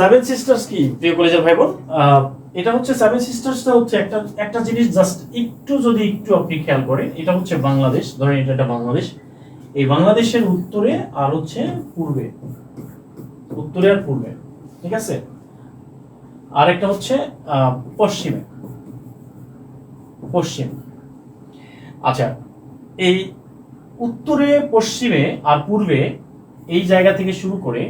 Seven sisters কি? প্রিয় কলেজের ভাই বোন এটা হচ্ছে সেভেন সিস্টার্সটা হচ্ছে একটা একটা জিনিস জাস্ট একটু যদি একটু আপনি খেয়াল করেন এটা হচ্ছে বাংলাদেশ ধরেন এটা একটা বাংলাদেশ। এই বাংলাদেশের উত্তরে আর হচ্ছে পূর্বে। উত্তরে আর পূর্বে ঠিক আছে? আরেকটা হচ্ছে আহ, পশ্চিমে। পশ্চিম। আচ্ছা এই উত্তরে পশ্চিমে আর পূর্বে এই জায়গা থেকে শুরু করে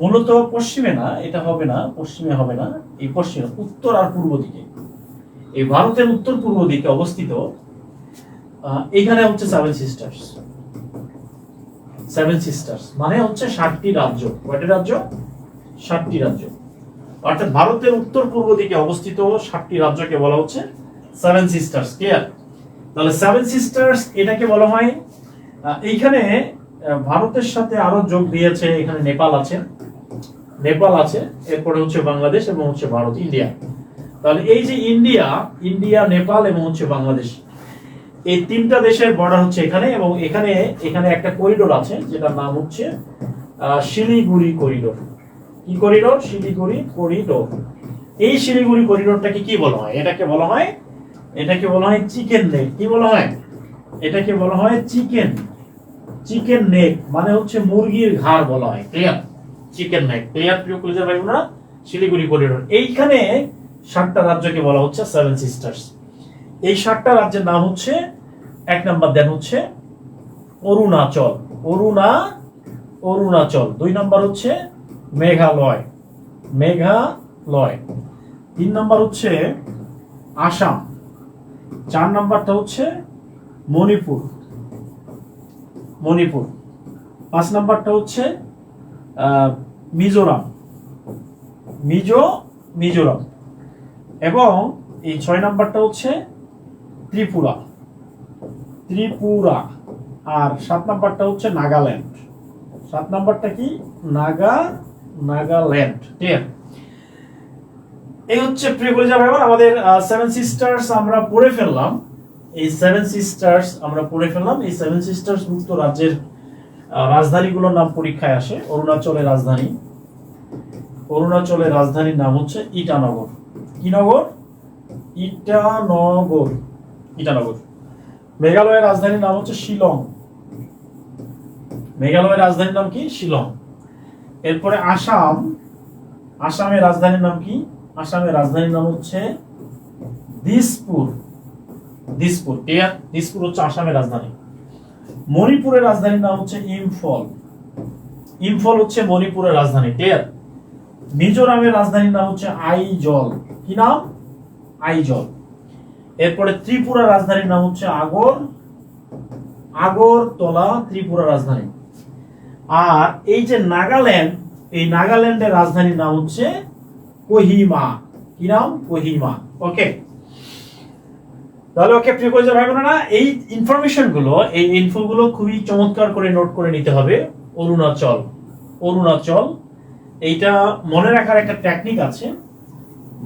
মূলত পশ্চিমে না, এটা হবে না, পশ্চিমে হবে না, এই পশ্চিমে উত্তর আর পূর্ব দিকে। এই ভারতের উত্তর পূর্ব দিকে অবস্থিত এখানে হচ্ছে সেভেন সিস্টার্স সেভেন সিস্টার্স মানে হচ্ছে ষাটটি রাজ্য। কয়টি রাজ্য? ষাটটি রাজ্য। অর্থাৎ ভারতের উত্তর পূর্ব দিকে অবস্থিত ষাটটি রাজ্যকে বলা হচ্ছে সেভেন সিস্টার্স ক্লিয়ার তাহলে সেভেন সিস্টার্স এটাকে বলা হয় এইখানে ভারতের সাথে আরও যোগ দিয়েছে, এখানে নেপাল আছে। নেপাল আছে, এরপরে হচ্ছে বাংলাদেশ এবং হচ্ছে ভারত, ইন্ডিয়া। তাহলে এই যে ইন্ডিয়া ইন্ডিয়া, নেপাল এবং হচ্ছে বাংলাদেশ, এই তিনটা দেশের বর্ডার হচ্ছে এখানে এবং এখানে এখানে একটা করিডোর আছে, যেটার নাম হচ্ছে শিলিগুড়ি করিডোর কি করিডোর শিলিগুড়ি করিডোর এই শিলিগুড়ি করিডোরটাকে কি বলা হয়? এটাকে বলা হয়, এটাকে বলা হয় চিকেন নেক কি বলা হয়? এটাকে বলা হয় চিকেন। চিকেন নেক মানে হচ্ছে মুরগির ঘাড় বলা হয় ক্লিয়ার চিকেন নেক ক্লিয়ার প্রিয় কলেজের ভাই বোনেরা শিলিগুড়ি করিডোর এইখানে সাতটা রাজ্যকে বলা হচ্ছে সেভেন সিস্টার্স এই সাতটা রাজ্যের নাম হচ্ছে, এক নাম্বার দেন হচ্ছে, অরুণাচল। অরুণা, অরুণাচল। দুই নাম্বার হচ্ছে, মেঘালয়। মেঘালয়। তিন নাম্বার হচ্ছে, আসাম। চার নাম্বারটা হচ্ছে, মণিপুর। মণিপুর। পাঁচ নাম্বারটা হচ্ছে মিজোরাম। মিজো মিজোরাম। এবং এই ছয় নাম্বারটা হচ্ছে ত্রিপুরা। ত্রিপুরা। আর সাত নাম্বারটা হচ্ছে নাগাল্যান্ড। সাত নাম্বারটা কি? নাগা নাগাল্যান্ড। আছে? এই হচ্ছে প্রিয় বোন, আমাদের সেভেন সিস্টার্স আমরা পড়ে ফেললাম। এই সেভেন সিস্টার্স আমরা পড়ে ফেললাম। এই সেভেন সিস্টার্স মুক্ত রাজ্যের রাজধানীগুলোর নাম পরীক্ষায় আসে। অরুণাচলের রাজধানী। অরুণাচলের রাজধানীর নাম হচ্ছে ইটানগর। কি নগর ইটানগর। ইটানগর। মেঘালয়ের রাজধানীর নাম হচ্ছে শিলং। মেঘালয়ের রাজধানীর নাম কি? শিলং। এরপরে আসাম। আসামের রাজধানীর নাম কি? আসামের রাজধানীর নাম হচ্ছে দিসপুর। দিসপুর ক্লিয়ার দিসপুর হচ্ছে আসামের রাজধানী। মণিপুরের রাজধানীর নাম হচ্ছে ইম্ফল। ইম্ফল হচ্ছে মণিপুরের রাজধানী ক্লিয়ার মিজোরামের রাজধানীর নাম হচ্ছে আইজল। কি নাম? আইজল। এরপরে ত্রিপুরা রাজধানীর নাম হচ্ছে আগর। আগরতলা, ত্রিপুরা রাজধানী। আর এই যে নাগাল্যান্ড, এই নাগাল্যান্ডের রাজধানীর নাম হচ্ছে কোহিমা। কি নাম? কোহিমা। ওকে তাহলে ওকে প্রিয় কলেজের ভাই বোনেরা, এই ইনফরমেশনগুলো, এই ইনফো গুলো খুবই চমৎকার করে নোট করে নিতে হবে। অরুণাচল অরুণাচল, এইটা মনে রাখার একটা টেকনিক আছে।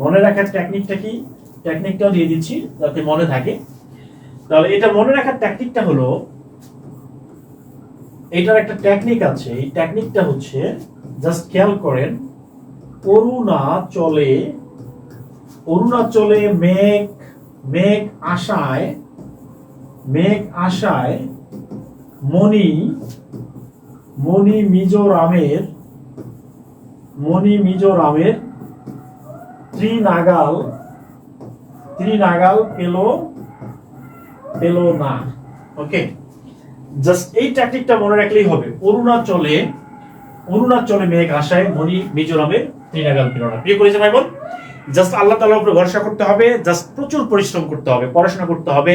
মনে রাখার টেকনিকটা কি? টেকনিকটাও দিয়ে দিচ্ছি, যাতে মনে থাকে। তাহলে এটা মনে রাখার টেকনিকটা হলো এটার একটা টেকনিক আছে। এই টেকনিকটা হচ্ছে জাস্ট খেয়াল করেন, অরুণাচলে অরুণাচলে মেঘ মেঘ আশায় মেঘ আশায়, মণি মণি মিজোরামের মণি মিজোরামের ত্রিনাগাল ত্রিনাগাল পেল পেল না। ওকে জাস্ট এই ট্যাকটিকটা মনে রাখলেই হবে। অরুণাচলে অরুণাচলে মেঘ আসায় মণি মিজোরামের ত্রিনাগাল পেল না। প্রিয় করেছে ভাই বোন? জাস্ট আল্লাহ তালার উপরে ভরসা করতে হবে, জাস্ট প্রচুর পরিশ্রম করতে হবে, পড়াশোনা করতে হবে।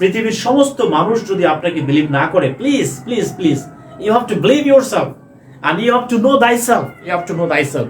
পৃথিবীর সমস্ত মানুষ যদি আপনাকে বিলিভ না করে please please please you have to believe yourself and you have to know thyself you have to know thy thyself.